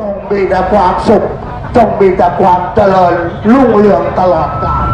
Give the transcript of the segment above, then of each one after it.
จงมีแต่ความสุข จงมีแต่ความเจริญรุ่งเรืองตลอดกาล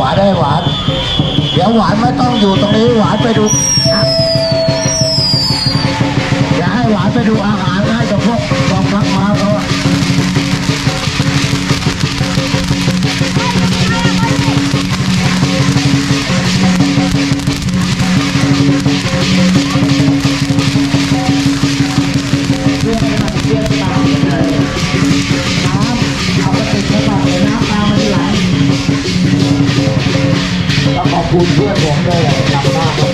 หวานได้หวาน เดี๋ยวหวานไม่ต้องอยู่ตรงนี้หวานไปดู อย่าให้หวานไปดูอาหาร คุณเพื่อนผมด้วยแหละนำหน้า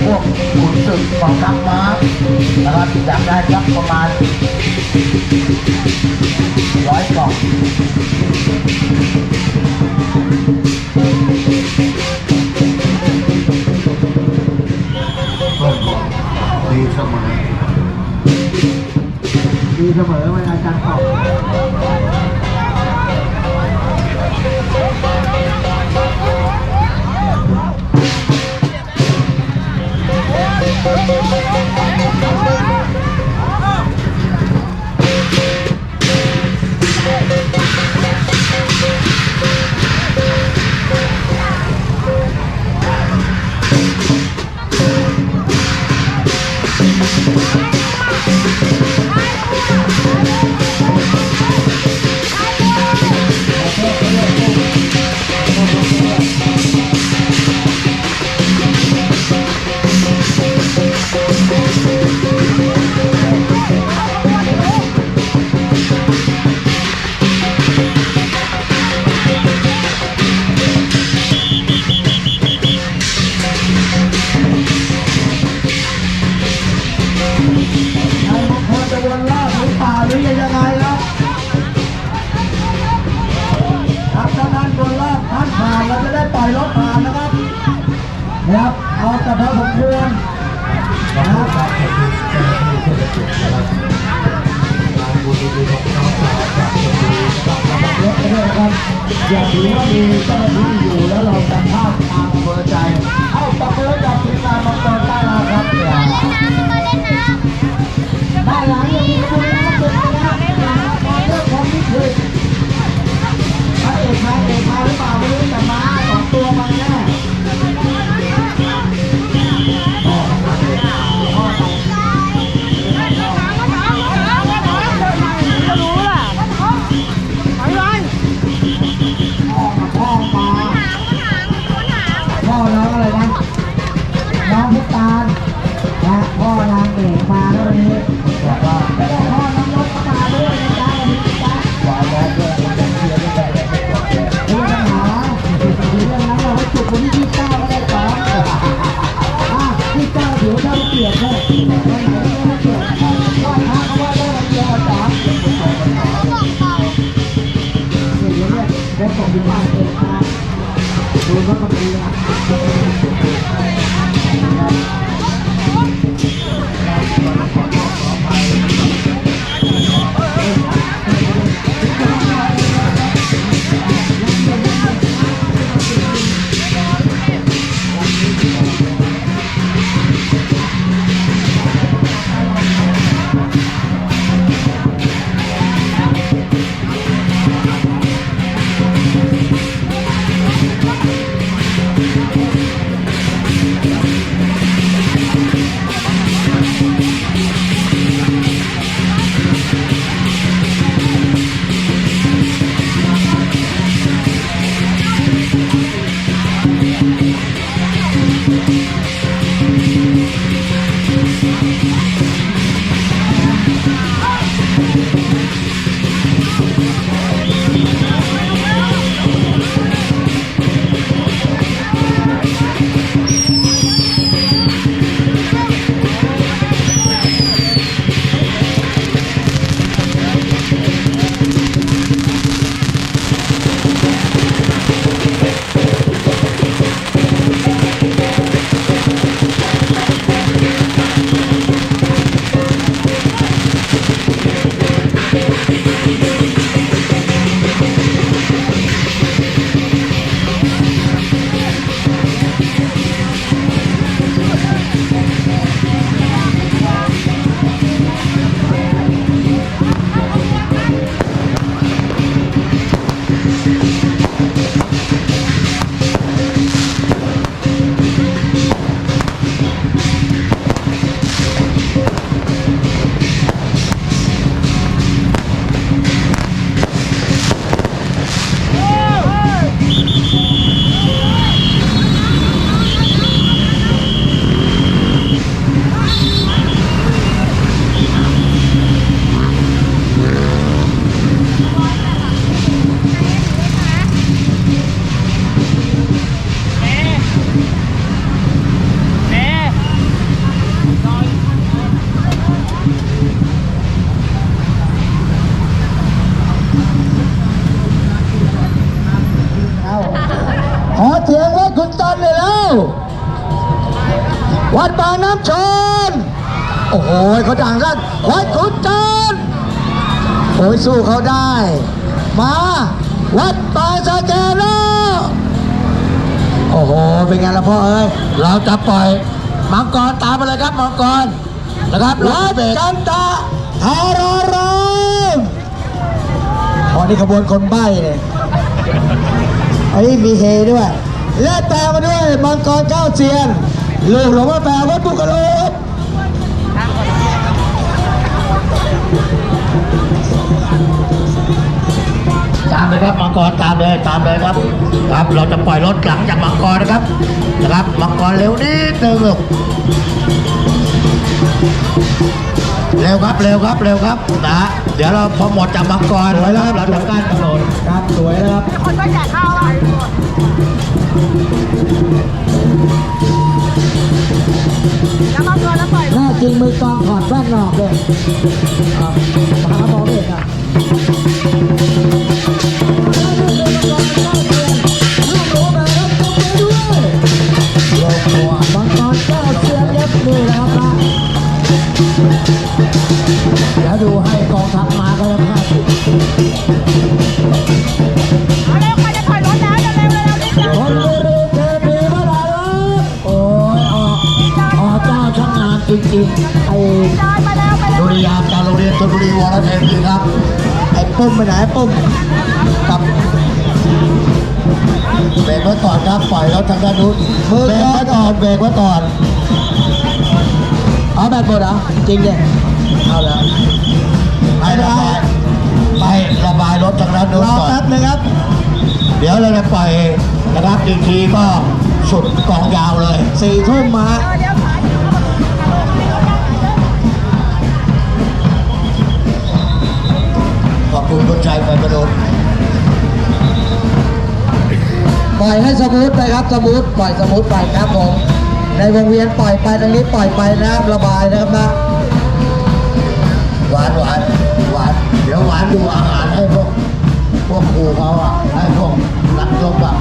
พวกขุนศึกกองทัพม้านะครับอยากได้สักประมาณร้อยกล่องดีเสมอดีเสมอไหมอาจารย์ตอบ รถผ่านนะครับนะครับเอาแต่พอสมควรนะครับรถไปด้วยนะครับอย่าถือว่ามีเจ้าหน้าที่อยู่แล้วเราจะพลาดตามอำเภอใจ เอาตะเบอกับทีมงานมังกรใต้ลาครับอย่าด้านหลังยังมีขบวนน้ำตึกนะครับเรื่องของนิสิตพระเอกมาเอกมาหรือเปล่าไม่รู้แต่มา ตัวไปนะพ่อปลาพ่อน้องอะไรนะน้องพุตานนะพ่อนางเอกมาแล้ววันนี้บอกว่า วัดบางน้ำชน โอ้โหเขาดังลั่นวัดคุณจันโอ้ยสู้เขาได้ มา วัดป่าสะเกดแล้วโอ้โห เป็นไงล่ะพ่อเอ้ย เราจะปล่อย มังกรตามไปเลยครับ มังกร นะครับวัดกันตะทารารามอ๋อนี่ขบวนคนใบ้เนี่ยไอ้มีเฮด้วย และแปลมาด้วยมังกรเก้าเซียน ลูกหลวงพ่อแปลวัดบุกโลกตามเลยครับมังกรตามเลยตามเลยครับ ครับเราจะปล่อยรถหลังจากมังกรนะครับนะครับมังกรเร็วนิดนึงลูกเร็วครับเร็วครับเร็วครับนะเดี๋ยวเราพอหมดจากมังกรแล้วเราทำการกำหนดครับสวยนะครับคนก็แจกข้าอะ แล้วมาเกินแล้วปล่อยหน้าจริงมือกองถอดแว่นออกเลยอะมหาบอเอกอะมังกรเก้าเซียนยับนี่นะเดี๋ยวดูให้กองทัพมาก็แล้วครั ริงๆไอ้ดุริยางค์การโรงเรียนชลบุรีวรเทพีครับไอ้ปุ้มไปไหนไอ้ปุ้มกับเบรกไว้ก่อนครับปล่อยรถทางด้านนู้นเบรกไว้ก่อนเบรกไว้ก่อนเอาแบบหมดเหรอจริงเนี่ยเอาละไประบายไประบายรถทางด้านนู้นรอก่อนแป๊บนึงครับ เดี๋ยวเราจะปล่อยนะครับอีกทีก็สุดกองยาวเลยสี่ทุ่มมา คุณคุณชัยไปประโดนปล่อยให้สมูทไปครับสมูทปล่อยสมูทไปครับผมในวงเวียนปล่อยไปตรงนี้ปล่อยไปนะครับระบายนะครับนะหวานหวานหวานเดี๋ยวหวานดูอาหารให้พวกพวกครูเขาอะให้พวกนักรบอะ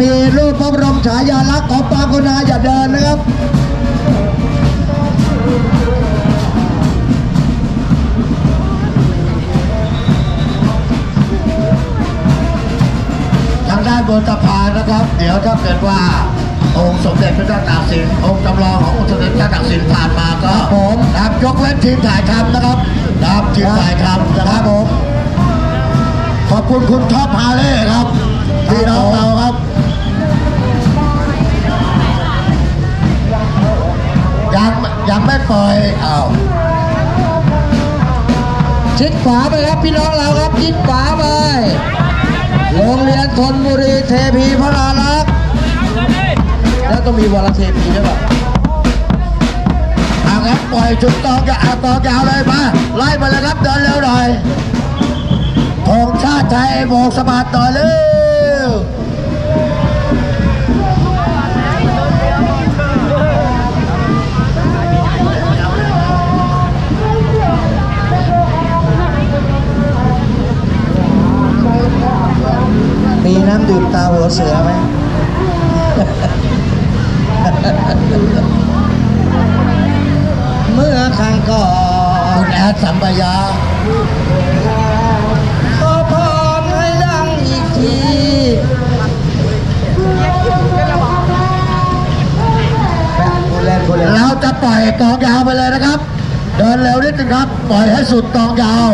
มีรูปพระบรมฉายาลักษณ์ของปางกุณาอย่าเดินนะครับทางด้านบนสะพานนะครับ เดี๋ยวถ้าเกิดว่าองค์สมเด็จพระเจ้าตากสินองค์จำลองขององค์สมเด็จพระเจ้าตากสินผ่านมาก็ครับผมนะครับยกเว้นทีมถ่ายทำนะครับนะครับทีมถ่ายทำนะครับผมขอบคุณคุณท็อปฮาเล่ครับพี่น้องเราครับ ยังยังไม่ปล่อยอ้าวชิดขวาไปครับพี่น้องเราครับชิดขวาไปโรงเรียนธนบุรีเทพีพระราลักษ์แล้วต้องมีวรเทพีด้วยป่ะเอาครับปล่อยจุดตองจะเอาตองยาวเลยมาไล่มาเลยครับเดินเร็วหน่อยธงชาติไทยโบกสะบัดต่อเร็ว มีน้ำดื่มตาหัวเสือไหมเมื่อครั้งก่อคุนณแอดสัมปยาขอพรให้ดังอีกทีแม่พูดเล่นพูดเล่นเราจะปล่อยตองยาวไปเลยนะครับ เดินเร็วนิดนึงครับ ปล่อยให้สุดตองยาว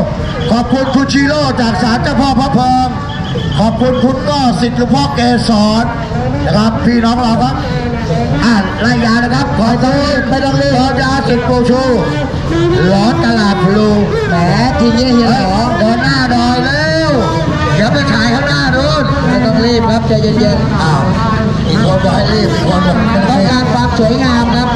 ขอบคุณคุณชิโร่จากศาลเจ้าพ่อพระเพิง ขอบคุณคุณก็สิทธิ์หลวงพ่อเกศรนะครับพี่น้องเราครับอ่านรายยานะครับ ขอต้อไม่ต้องรีบขอยาสิทธิ์ปูชูหลอตลาดพลูแหมทีนี้เฮียเฮ้ยหรอเดินหน้าหน่อยเร็วเดี๋ยวไปถ่ายข้างหน้านู้นไม่ต้องรีบครับใจเย็นๆอ้าวอีกคนบอกให้รีบอีกคนบอกต้องการความสวยงามครับ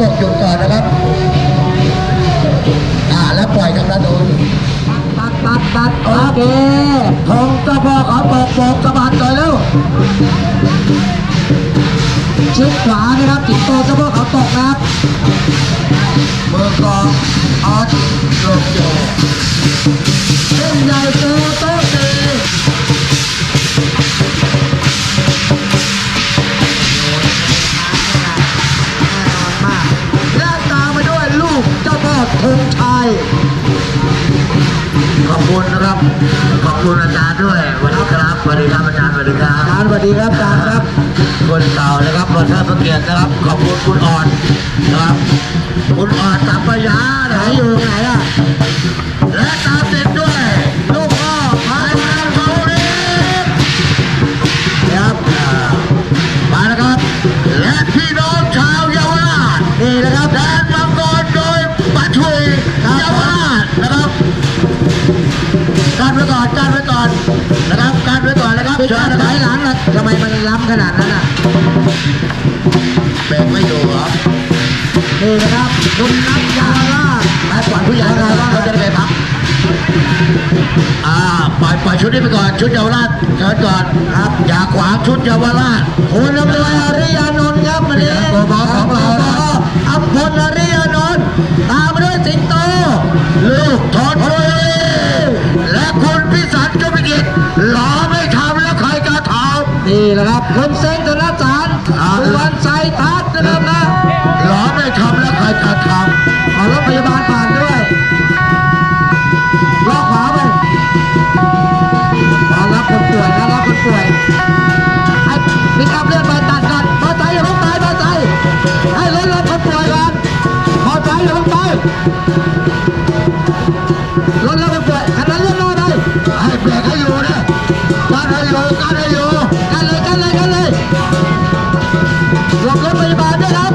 ต่อเจะบอกกระจกหยุดก่อนนะครับ อ่าแล้วปล่อยทางด้านโน้นปัดปัดปัดโอเคทองเจ้าพ่อขอบอกบอกสะบัดหน่อยเร็วชิดขวานะครับจิงโตเจ้าพ่อเขาตกนะครับมือกลองออสโลโยเส้นใหญ่โตโต๊ พ่อธงชัยขอบคุณนะครับ ขอบคุณอาจารย์ด้วยสวัสดีครับสวัสดีครับอาจารย์สวัสดีครัอาบจารย์สวัสดีครับอาจารย์ครับคนเก่านะครับรถเทิดพระเกียรตินะครับ ขอบคุณคุณอ่อนนะครับ คุณอ่อนสัมปยาไหนนะอยู่ไหนอะและตามติด ว้ก่อบถอยหรับลังนะทำไมมันล้ำขนาดนั้นอะเบกไม่อยู่เหรอนี่นะครับคุณนัทยาราไปปล่อยผู้ใหญ่ก่อนเขาจะได้ไปพักอ่าปล่อยปล่อยชุดนี้ไปก่อนชุดเยาวราชเชิญก่อนครับ อย่าขวางชุดเยาวราชคุณอำนวยอริยานนท์ครับวันนี้โกบอของเรานะอัมพลอริยานนท์ตามมาด้วยสิงโตลูกทอนบุรีและคุณพิสันก็ไม่กิจหล่อไม่ นี่นะครับคนเซนงธนสารสุวันณใจทัศน์นะครับนะร้องได้คำและใครขัดคำขอรถพยาบาลผ่านด้วยล้อขวาไปมารับคนป่วยนะรับคนป่วยให้มีกลับเลือดไปตัดก่อนมอใซค์อย่าลงไปมอใซค์ให้รถรับคนป่วยก่อนมอใซค์อย่าลงไป หลบรถพยาบาลด้วยครับ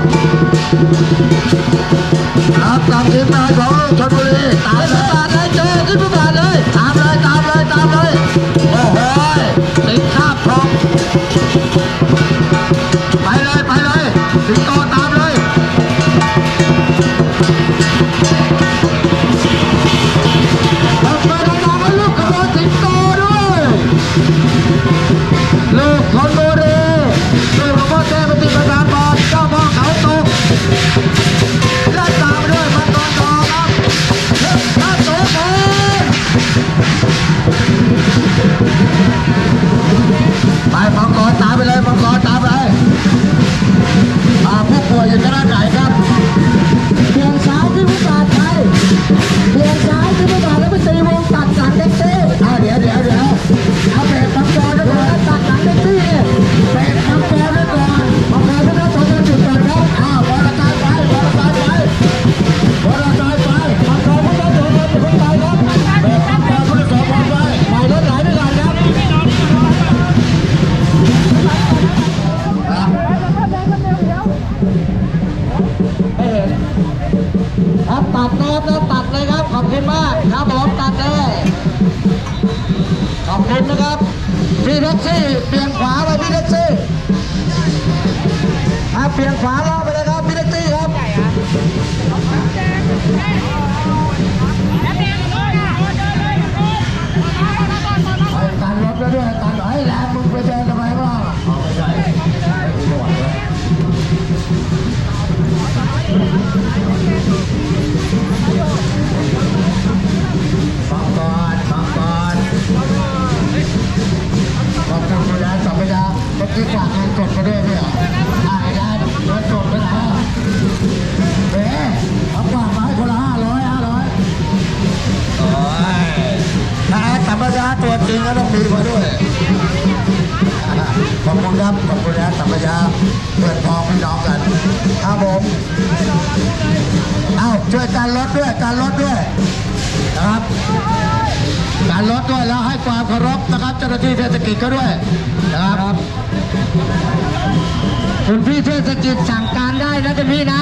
ครับตามทีมงานของชนบุรีตามเลยตามเลยเจอขึ้นประบา ซี่เปลี่ยนขวาไปพี่แท็กซี่ครับเปลี่ยนขวา ยาเมื่ฝากเงินสดมาด้วยเนี่ยออ่าไอ้ยายเงินสดไปไหนอะเอ๊ะเอาฝากมาให้คนละห้าร้อยห้าร้อยโอ้ยถ้าสัมปยาตัวจริงก็ต้องมีมาด้วย ขอบคุณครับ ขอบคุณนะสัมปยาเพื่อนพ้องพี่น้องกันครับผม เอาช่วยการรถด้วย การรถด้วยนะครับ การรถด้วยแล้วให้ความเคารพนะครับ เจ้าหน้าที่เทศกิจก็ด้วยนะครับ คุณพี่เทศกิจสั่งการได้นะคุณพี่นะ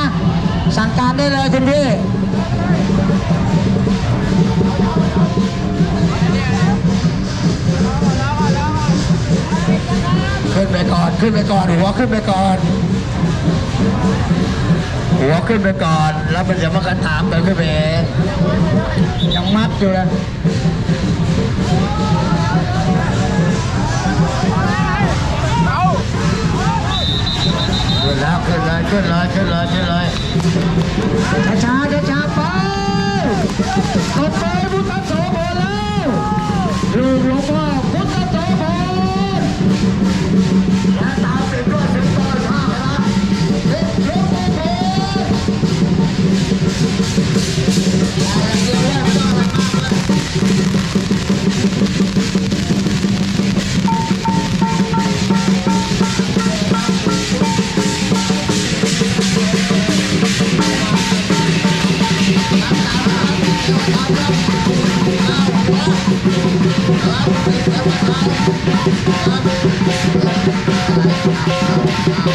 สั่งการได้เลยคุณพี่ขึ้นไปก่อนขึ้นไปก่อนหัวขึ้นไปก่อน หัวขึ้นไปก่อน แล้วมันจะมากันถามไปขึ้นไปเองยังมัดอยู่เลย ขึ้นแล้วขึ้นเลยขึ้นเลยขึ้นเลยขึ้นเลยช้าช้าช้าๆไปกดไปพุทธโสพลแล้วลูกหลวงพ่อพุทธโสพลและตามติดด้วยสิงโตท่านะสิงโตโพ ไป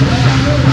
ครั